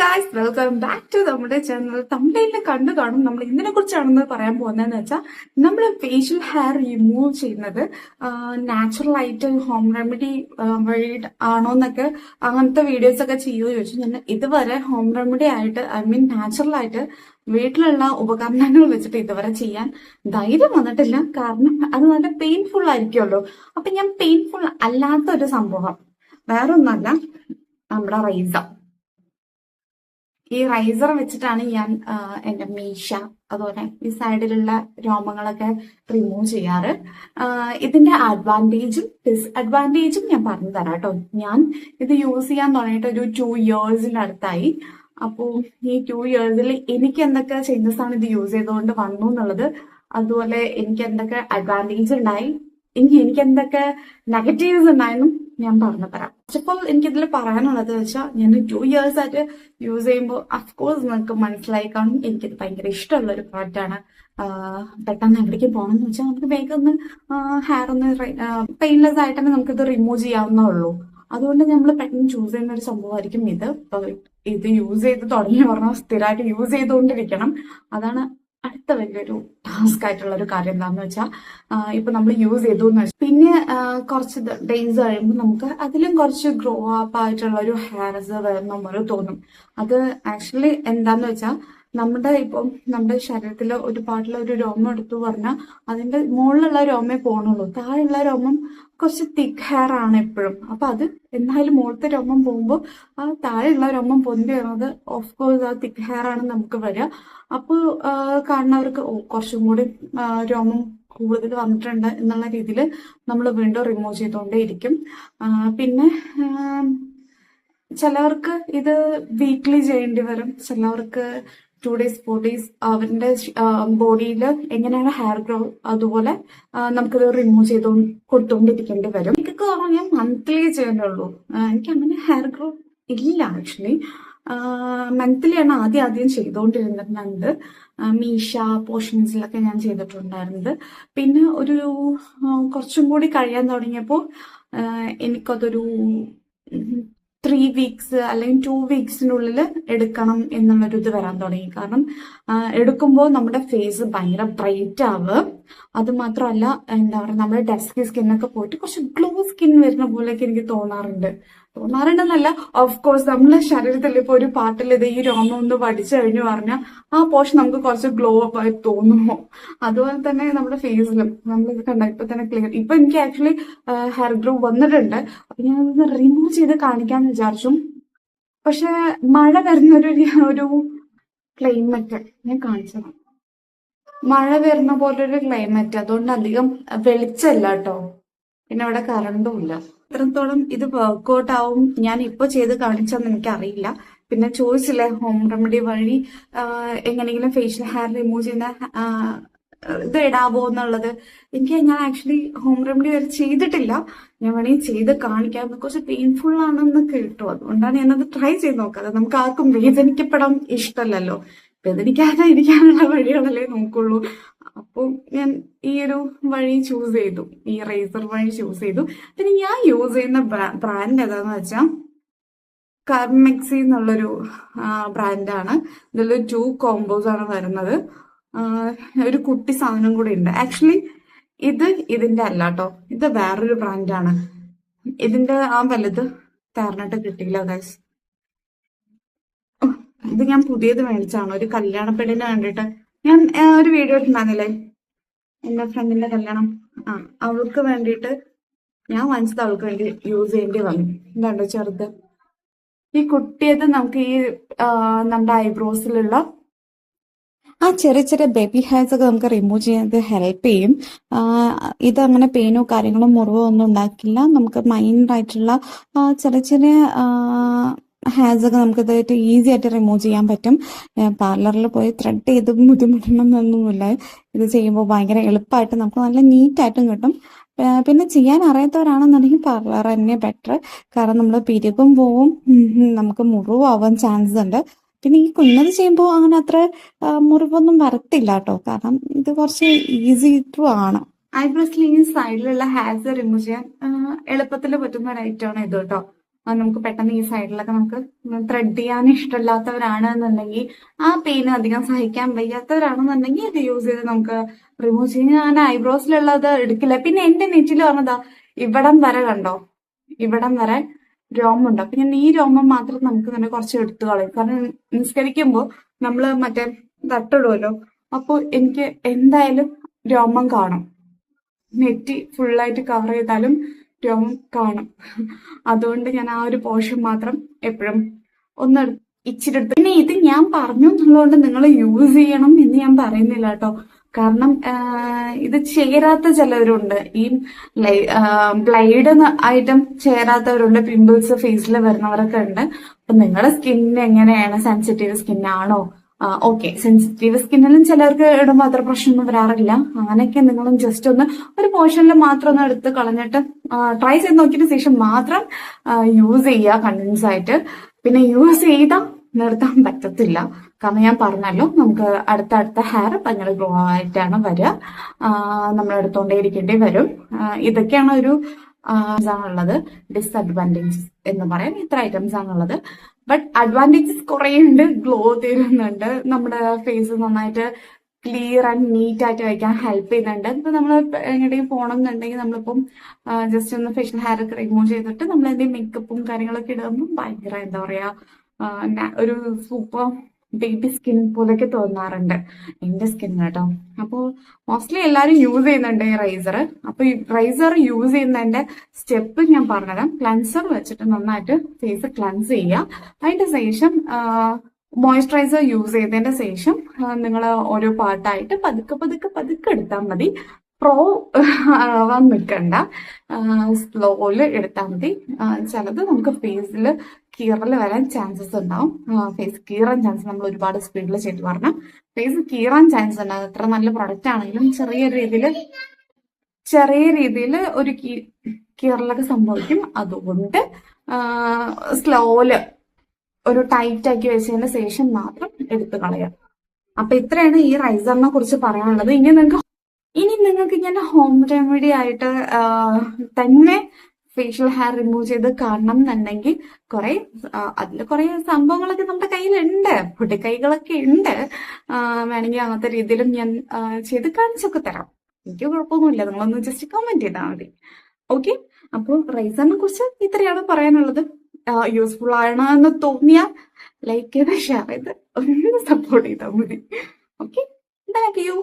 Guys welcome back to നമ്മുടെ channel തമിഴിൽ കണ്ടു കാണും. നമ്മൾ ഇതിനെ കുറിച്ചാണെന്ന് പറയാൻ പോകുന്നതെന്ന് വെച്ചാൽ നമ്മൾ ഫേഷ്യൽ ഹെയർ റിമൂവ് ചെയ്യുന്നത് നാച്ചുറൽ ആയിട്ട് ഹോം റെമഡി വഴി ആണോ എന്നൊക്കെ അങ്ങനത്തെ വീഡിയോസ് ഒക്കെ ചെയ്യുമോ ചോദിച്ചു. ഞാൻ ഇതുവരെ ഹോം റെമഡി ആയിട്ട് ഐ മീൻ നാച്ചുറൽ ആയിട്ട് വീട്ടിലുള്ള ഉപകരണങ്ങൾ വെച്ചിട്ട് ഇതുവരെ ചെയ്യാൻ ധൈര്യം വന്നിട്ടില്ല. കാരണം അത് നല്ല പെയിൻഫുൾ ആയിരിക്കുമല്ലോ. അപ്പൊ ഞാൻ പെയിൻഫുൾ അല്ലാത്ത ഒരു സംഭവം. വേറൊന്നല്ല നമ്മുടെ റൈസർ ഈ റൈസർ വെച്ചിട്ടാണ് ഞാൻ എന്റെ മീശ അതുപോലെ ഈ സൈഡിലുള്ള രോമങ്ങളൊക്കെ റിമൂവ് ചെയ്യാറ്. ഇതിന്റെ അഡ്വാന്റേജും ഡിസ്അഡ്വാന്റേജും ഞാൻ പറഞ്ഞു തരാം കേട്ടോ. ഞാൻ ഇത് യൂസ് ചെയ്യാൻ തുടങ്ങിയിട്ട് ഒരു ടു ഇയേഴ്സിന്റെ അടുത്തായി. അപ്പോൾ ഈ ടു ഇയേഴ്സിൽ എനിക്ക് എന്തൊക്കെ ചേഞ്ചസ് ആണ് ഇത് യൂസ് ചെയ്തുകൊണ്ട് വന്നു എന്നുള്ളത് അതുപോലെ എനിക്ക് എന്തൊക്കെ അഡ്വാന്റേജ് ഉണ്ടായി എനിക്ക് എനിക്ക് എന്തൊക്കെ നെഗറ്റീവ്സ് ഉണ്ടായെന്നും ഞാൻ പറഞ്ഞു തരാം. ഫസ്റ്റ് ഓഫ് ഓൾ എനിക്കിതിൽ പറയാനുള്ളത് വെച്ചാൽ ഞാൻ ടു ഇയേഴ്സ് ആയിട്ട് യൂസ് ചെയ്യുമ്പോൾ അഫ്കോഴ്സ് നിങ്ങൾക്ക് മനസ്സിലായി കാണും. എനിക്കിത് ഭയങ്കര ഇഷ്ടമുള്ള ഒരു പ്രോഡക്റ്റാണ് പെട്ടെന്ന് എവിടേക്ക് പോകണമെന്ന് വെച്ചാൽ നമുക്ക് വേഗം ഒന്ന് ഹെയർ ഒന്ന് പെയിൻലെസ് ആയിട്ട് തന്നെ നമുക്കിത് റിമൂവ് ചെയ്യാവുന്നേ അതുകൊണ്ട് നമ്മൾ പെട്ടെന്ന് ചൂസ് ചെയ്യുന്ന ഒരു സംഭവമായിരിക്കും ഇത്. ഇത് യൂസ് ചെയ്ത് തുടങ്ങി പറഞ്ഞാൽ സ്ഥിരമായിട്ട് യൂസ് ചെയ്തുകൊണ്ടിരിക്കണം. അതാണ് അടുത്ത വലിയൊരു ടാസ്ക് ആയിട്ടുള്ള ഒരു കാര്യം എന്താണെന്ന് വെച്ചാൽ ഇപ്പൊ നമ്മൾ യൂസ് ചെയ്തു എന്ന് വെച്ചാൽ പിന്നെ കുറച്ച് ഡേയ്സ് കഴിയുമ്പോൾ നമുക്ക് അതിലും കുറച്ച് ഗ്രോ അപ്പ് ആയിട്ടുള്ള ഒരു ഹെയർസ് വരുന്ന പോലെ തോന്നും. അത് ആക്ച്വലി എന്താന്ന് വെച്ചാൽ നമ്മുടെ ഇപ്പം നമ്മുടെ ശരീരത്തിലെ ഒരു പാട്ടിലെ ഒരു രോമം എടുത്തു പറഞ്ഞാൽ അതിന്റെ മുകളിലുള്ള രോമേ പോണുള്ളൂ. താഴെയുള്ള രോമം കുറച്ച് തിക്ക് ഹെയർ ആണ് എപ്പോഴും. അപ്പൊ അത് എന്നാലും മുകളിലത്തെ രോമം പോകുമ്പോൾ ആ താഴെയുള്ള രോമം പൊന്തി വരുന്നത് ഓഫ് കോഴ്സ് ആ തിക്ക് ഹെയർ ആണ് നമുക്ക് വരിക. അപ്പോൾ കാണുന്നവർക്ക് കുറച്ചും കൂടി രോമം കൂടുതൽ വന്നിട്ടുണ്ട് എന്നുള്ള രീതിയിൽ നമ്മൾ വീണ്ടും റിമൂവ് ചെയ്തുകൊണ്ടേ ഇരിക്കും ആ, പിന്നെ ചിലവർക്ക് ഇത് വീക്ക്ലി ചെയ്യേണ്ടി വരും. ചിലവർക്ക് ടു ഡേയ്സ് ഫോർ ഡേയ്സ് അവരുടെ ബോഡിയിൽ എങ്ങനെയാണ് ഹെയർ ഗ്രോ അതുപോലെ നമുക്കത് റിമൂവ് ചെയ്തോ കൊടുത്തുകൊണ്ടിരിക്കേണ്ടി വരും. എനിക്കൊക്കെ പറഞ്ഞാൽ മന്ത്ലി ചെയ്യേണ്ടുള്ളൂ എനിക്ക് അങ്ങനെ ഹെയർ ഗ്രോ ഇല്ല ആക്ച്വലി മന്ത്ലിയാണ് ആദ്യം ആദ്യം ചെയ്തുകൊണ്ടിരുന്നിട്ടുണ്ട് മീഷ പോർഷൻസിലൊക്കെ ഞാൻ ചെയ്തിട്ടുണ്ടായിരുന്നത്. പിന്നെ ഒരു കുറച്ചും കൂടി കഴിയാൻ തുടങ്ങിയപ്പോൾ എനിക്കതൊരു ത്രീ വീക്സ് അല്ലെങ്കിൽ ടു വീക്സിനുള്ളിൽ എടുക്കണം എന്നുള്ളൊരു ഇത് വരാൻ തുടങ്ങി. കാരണം എടുക്കുമ്പോൾ നമ്മുടെ ഫേസ് ഭയങ്കര ബ്രൈറ്റ് ആവുക അത് മാത്രമല്ല എന്താ പറയുക നമ്മുടെ സ്കിൻ സ്കിന്നൊക്കെ പോയിട്ട് കുറച്ച് ഗ്ലോ സ്കിൻ വരുന്ന പോലെയൊക്കെ എനിക്ക് തോന്നാറുണ്ട്. തോന്നാറുണ്ടെന്നല്ല ഓഫ് കോഴ്സ് നമ്മുടെ ശരീരത്തിൽ ഇപ്പൊ ഒരു പാട്ടിൽ ഇത് ഈ രോമം ഒന്ന് പഠിച്ചു കഴിഞ്ഞു പറഞ്ഞാൽ ആ പോഷൻ നമുക്ക് കുറച്ച് ഗ്ലോ ആയി തോന്നുമോ അതുപോലെ തന്നെ നമ്മുടെ ഫേസിലും നമ്മൾ ഇത് കണ്ട ഇപ്പൊ തന്നെ ക്ലിയർ ഇപ്പൊ എനിക്ക് ആക്ച്വലി ഹെയർ ഗ്രോ വന്നിട്ടുണ്ട്. അപ്പൊ ഞാൻ റിമൂവ് ചെയ്ത് കാണിക്കാന്ന് വിചാരിച്ചു. പക്ഷെ മഴ വരുന്ന ഒരു ഒരു ക്ലൈമറ്റ് ഞാൻ കാണിച്ചത് മഴ വരുന്ന ഒരു ക്ലൈമറ്റ് അതുകൊണ്ട് അധികം വെളിച്ചല്ല കേട്ടോ പിന്നെ അവിടെ കറണ്ടും ഇല്ല. എത്രത്തോളം ഇത് വർക്ക്ഔട്ട് ആവും. ഞാൻ ഇപ്പൊ ചെയ്ത് കാണിച്ചെന്ന് എനിക്കറിയില്ല. പിന്നെ ചോദിച്ചില്ലേ ഹോം റെമഡി വഴി എങ്ങനെയെങ്കിലും ഫേഷ്യൽ ഹെയർ റിമൂവ് ചെയ്യുന്ന ഇത് ഇടാവോ എന്നുള്ളത്. എനിക്ക് ഞാൻ ആക്ച്വലി ഹോം റെമഡി വരെ ചെയ്തിട്ടില്ല. ഞാൻ വേണമെങ്കിൽ ചെയ്ത് കാണിക്കാൻ കുറച്ച് പെയിൻഫുൾ ആണെന്ന് കേട്ടു. അതുകൊണ്ടാണ് ഞാനത് ട്രൈ ചെയ്ത് നോക്കാതെ. നമുക്ക് ആർക്കും വേദനിക്കപ്പെടാൻ ഇഷ്ടമല്ലല്ലോ. വേദനിക്കാതെ ഇരിക്കാനുള്ള വഴികളല്ലേ നോക്കുള്ളൂ. അപ്പോൾ ഞാൻ ഈ ഒരു വഴി ചൂസ് ചെയ്തു. ഈ റേസർ വഴി ചൂസ് ചെയ്തു. പിന്നെ ഞാൻ യൂസ് ചെയ്യുന്ന ബ്രാൻഡ് ഏതാന്ന് വെച്ചാൽ കർമെക്സി എന്നുള്ളൊരു ബ്രാൻഡാണ് ഇതിൽ ടു കോമ്പോസ് ആണ് വരുന്നത്. ഒരു കുട്ടി സാധനം കൂടി ഉണ്ട്. ആക്ച്വലി ഇത് ഇതിന്റെ അല്ല കേട്ടോ ഇത് വേറൊരു ബ്രാൻഡാണ് ഇതിന്റെ ആ വലുത് തേർന്നിട്ട് കിട്ടിയില്ല ഗൈസ് ഇത് ഞാൻ പുതിയത് മേടിച്ചാണ്. ഒരു കല്യാണപ്പെടിന് വേണ്ടിയിട്ട്. ഞാൻ ഒരു വീഡിയോ ഇട്ടുണ്ടായിരുന്നില്ലേ എന്റെ ഫ്രണ്ടിന്റെ കല്യാണം. ആ അവൾക്ക് വേണ്ടിയിട്ട് ഞാൻ വാങ്ങിച്ചത് അവൾക്ക് വേണ്ടി യൂസ് ചെയ്യേണ്ടി വന്നു. എന്താണ്ടോ ചെറുത്? ഈ കുട്ടിയത് നമുക്ക് ഈ നമ്മുടെ ഐബ്രോസിലുള്ള ആ ചെറിയ ചെറിയ ബേബി ഹെയർസ് ഒക്കെ നമുക്ക് റിമൂവ് ചെയ്യാൻ ഹെൽപ്പ് ചെയ്യും. ഇത് അങ്ങനെ പെയിനോ കാര്യങ്ങളോ മുറിവോ ഒന്നും ഉണ്ടാക്കില്ല. നമുക്ക് മൈൻഡ് ആയിട്ടുള്ള ചെറിയ ചെറിയ ഹെയർസ് ഒക്കെ നമുക്ക് ഇതായിട്ട് ഈസി ആയിട്ട് റിമൂവ് ചെയ്യാൻ പറ്റും. പാർലറിൽ പോയി ത്രെഡ് ചെയ്ത് ബുദ്ധിമുട്ടണം എന്നൊന്നുമില്ല ഇത് ചെയ്യുമ്പോൾ ഭയങ്കര എളുപ്പമായിട്ട് നമുക്ക് നല്ല നീറ്റായിട്ടും കിട്ടും. പിന്നെ ചെയ്യാൻ അറിയാത്തവരാണെന്നുണ്ടെങ്കിൽ പാർലർ തന്നെ ബെറ്റർ കാരണം നമ്മൾ പിരികും പോവും. നമുക്ക് മുറിവ് നമുക്ക് മുറിവാവാൻ ചാൻസ് ഉണ്ട് പിന്നെ ഈ കുഞ്ഞത് ചെയ്യുമ്പോൾ അങ്ങനെ അത്ര മുറിവൊന്നും വരത്തില്ല കേട്ടോ. കാരണം ഇത് കുറച്ച് ഈസി ടു ആണ്. ഐബ്രോസിൽ ഈ സൈഡിലുള്ള ഹാൻസ് റിമൂവ് ചെയ്യാൻ എളുപ്പത്തിൽ പറ്റുന്ന ഒരു ഐറ്റമാണ് ഇത് കേട്ടോ. നമുക്ക് പെട്ടെന്ന് ഈ സൈഡിലൊക്കെ നമുക്ക് ത്രെഡ് ചെയ്യാൻ ഇഷ്ടമില്ലാത്തവരാണ് എന്നുണ്ടെങ്കിൽ ആ പെയിൻ അധികം സഹിക്കാൻ വയ്യാത്തവരാണെന്നുണ്ടെങ്കിൽ ഇത് യൂസ് ചെയ്ത് നമുക്ക് റിമൂവ് ചെയ്യും. ഞാൻ ഐബ്രോസിലുള്ളത് എടുക്കില്ല. പിന്നെ എന്റെ നെറ്റിൽ പറഞ്ഞതാ ഇവിടം വരെ കണ്ടോ? ഇവിടം വരെ രോമുണ്ട് അപ്പൊ ഞാൻ ഈ രോമം മാത്രം നമുക്ക് തന്നെ കുറച്ച് എടുത്തു കളയും. കാരണം നിസ്കരിക്കുമ്പോൾ നമ്മൾ മറ്റേ തട്ടിടുമല്ലോ അപ്പൊ എനിക്ക് എന്തായാലും രോമം കാണും. നെറ്റി ഫുള്ളായിട്ട് കവർ ചെയ്താലും രോമം കാണും. അതുകൊണ്ട് ഞാൻ ആ ഒരു പോർഷൻ മാത്രം എപ്പോഴും ഒന്ന് ഇച്ചിരി എടുത്ത് പിന്നെ ഇത് ഞാൻ പറഞ്ഞു എന്നുള്ളതുകൊണ്ട് നിങ്ങൾ യൂസ് ചെയ്യണം എന്ന് ഞാൻ പറയുന്നില്ല കേട്ടോ. കാരണം ഇത് ചേരാത്ത ചിലവരുണ്ട്. ഈ ബ്ലൈഡ് ആയിട്ടും ചേരാത്തവരുണ്ട്. പിമ്പിൾസ് ഫേസിൽ വരുന്നവരൊക്കെ ഉണ്ട്. അപ്പൊ നിങ്ങളുടെ സ്കിന്നിന് എങ്ങനെയാണ്? സെൻസിറ്റീവ് സ്കിന്നാണോ ഓക്കെ. സെൻസിറ്റീവ് സ്കിന്നിലും ചിലർക്ക് ഇടുമ്പോൾ അത്ര പ്രശ്നമൊന്നും വരാറില്ല. അങ്ങനെയൊക്കെ നിങ്ങളും ജസ്റ്റ് ഒന്ന് ഒരു പോർഷനിൽ മാത്രം ഒന്ന് എടുത്ത് കളഞ്ഞിട്ട് ട്രൈ ചെയ്ത് നോക്കിയിട്ട് ശേഷം മാത്രം യൂസ് ചെയ്യുക കണ്ടിന്യൂസ് ആയിട്ട്. പിന്നെ യൂസ് ചെയ്താൽ നിർത്താൻ പറ്റത്തില്ല. കാരണം ഞാൻ പറഞ്ഞല്ലോ നമുക്ക് അടുത്ത അടുത്ത ഹെയർ ഭയങ്കര ഗ്രോ ആയിട്ടാണ് വരിക. നമ്മൾ എടുത്തോണ്ടേ ഇരിക്കേണ്ടി വരും ഇതൊക്കെയാണ് ഒരു ആണുള്ളത് ഡിസഡ്വാന്റേജസ് എന്ന് പറയാം. ഇത്ര ഐറ്റംസ് ആണുള്ളത്. ബട്ട് അഡ്വാന്റേജസ് കുറേ ഉണ്ട്. ഗ്ലോ തരുന്നുണ്ട്. നമ്മുടെ ഫേസ് നന്നായിട്ട് ക്ലിയർ ആൻഡ് നീറ്റ് ആയിട്ട് വയ്ക്കാൻ ഹെൽപ്പ് ചെയ്യുന്നുണ്ട്. ഇപ്പൊ നമ്മൾ എങ്ങനെയും പോകണം എന്നുണ്ടെങ്കിൽ നമ്മളിപ്പം ജസ്റ്റ് ഒന്ന് ഫേഷ്യൽ ഹെയർ ഒക്കെ റിമൂവ് ചെയ്തിട്ട് നമ്മൾ എന്തെങ്കിലും മേക്കപ്പും കാര്യങ്ങളൊക്കെ ഇടുമ്പോൾ ഭയങ്കര എന്താ പറയാ ഒരു സൂപ്പർ ബേബി സ്കിൻ പോലെയൊക്കെ തോന്നാറുണ്ട്. എന്റെ സ്കിൻ കേട്ടോ. അപ്പോൾ മോസ്റ്റ്ലി എല്ലാവരും യൂസ് ചെയ്യുന്നുണ്ട് ഈ റൈസർ അപ്പൊ ഈ റൈസർ യൂസ് ചെയ്യുന്നതിന്റെ സ്റ്റെപ്പ് ഞാൻ പറഞ്ഞുതരാം. ക്ലൻസർ വെച്ചിട്ട് നന്നായിട്ട് ഫേസ് ക്ലൻസ് ചെയ്യുക. അതിന്റെ ശേഷം മോയ്സ്ചറൈസർ യൂസ് ചെയ്തതിന്റെ ശേഷം നിങ്ങൾ ഓരോ പാർട്ടായിട്ട് പതുക്കെ പതുക്കെ പതുക്കെ എടുത്താൽ മതി. പ്രോ ആവാൻ നിൽക്കണ്ട സ്ലോയിൽ എടുത്താൽ മതി. ചിലത് നമുക്ക് ഫേസിൽ കീറൽ വരാൻ ചാൻസസ് ഉണ്ടാവും. ഫേസ് കീറാൻ ചാൻസ് നമ്മൾ ഒരുപാട് സ്പീഡിൽ ചെയ്ത് പറഞ്ഞാൽ ഫേസ് കീറാൻ ചാൻസ് ഉണ്ടാവും എത്ര നല്ല പ്രൊഡക്റ്റ് ആണെങ്കിലും ചെറിയ രീതിയിൽ ചെറിയ രീതിയിൽ ഒരു കീറലൊക്കെ സംഭവിക്കും. അതുകൊണ്ട് സ്ലോയിൽ ഒരു ടൈറ്റ് ആക്കി വെച്ചതിന് ശേഷം മാത്രം എടുത്തു കളയാം. അപ്പൊ ഇത്രയാണ് ഈ റൈസറിനെ കുറിച്ച് പറയാനുള്ളത്. ഇനി നിങ്ങൾക്ക് ഇനി നിങ്ങൾക്ക് ഇങ്ങനെ ഹോം റെമഡി ആയിട്ട് തന്നെ ഫേഷ്യൽ ഹെയർ റിമൂവ് ചെയ്ത് കാണണം എന്നുണ്ടെങ്കിൽ കുറെ അതിൽ കുറെ സംഭവങ്ങളൊക്കെ നമ്മുടെ കയ്യിലുണ്ട്. പൊടിക്കൈകളൊക്കെ ഉണ്ട്. വേണമെങ്കിൽ അങ്ങനത്തെ രീതിയിലും ഞാൻ ചെയ്ത് കാണിച്ചൊക്കെ തരാം. എനിക്ക് കുഴപ്പമൊന്നുമില്ല. നിങ്ങളൊന്ന് ജസ്റ്റ് കമന്റ് ചെയ്താൽ മതി. ഓക്കെ അപ്പോൾ റൈസറിനെ കുറിച്ച് ഇത്രയാണ് പറയാനുള്ളത്. യൂസ്ഫുൾ ആണ് എന്ന് തോന്നിയാൽ ലൈക്ക് ചെയ്ത് ഷെയർ ചെയ്ത് ഒന്ന് സപ്പോർട്ട് ചെയ്താൽ മതി. Okay thank you